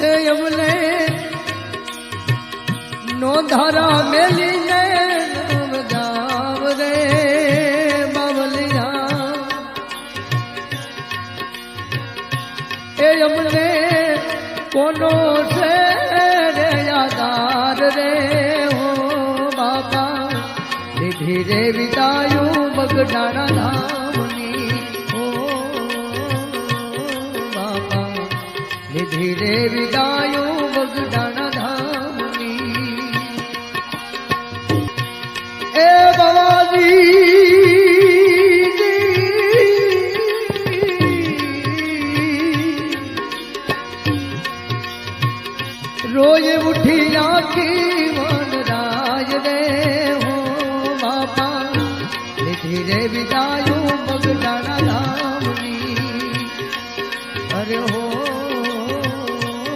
એ અમને નો ધારા મેલીને જાવ રે બાવલિયા. એ અમને કોનો છે રે યાદાર રે હો બાપા ધીરે વિદાયું બગડાણા ધીરે વિદાયો વગડાણા ધામની એ બાવાજી રોજ ઉઠી આખી મન રાજ દે હો બાપા ધીરે વિદાયો વગડાણા ધામની અરે હો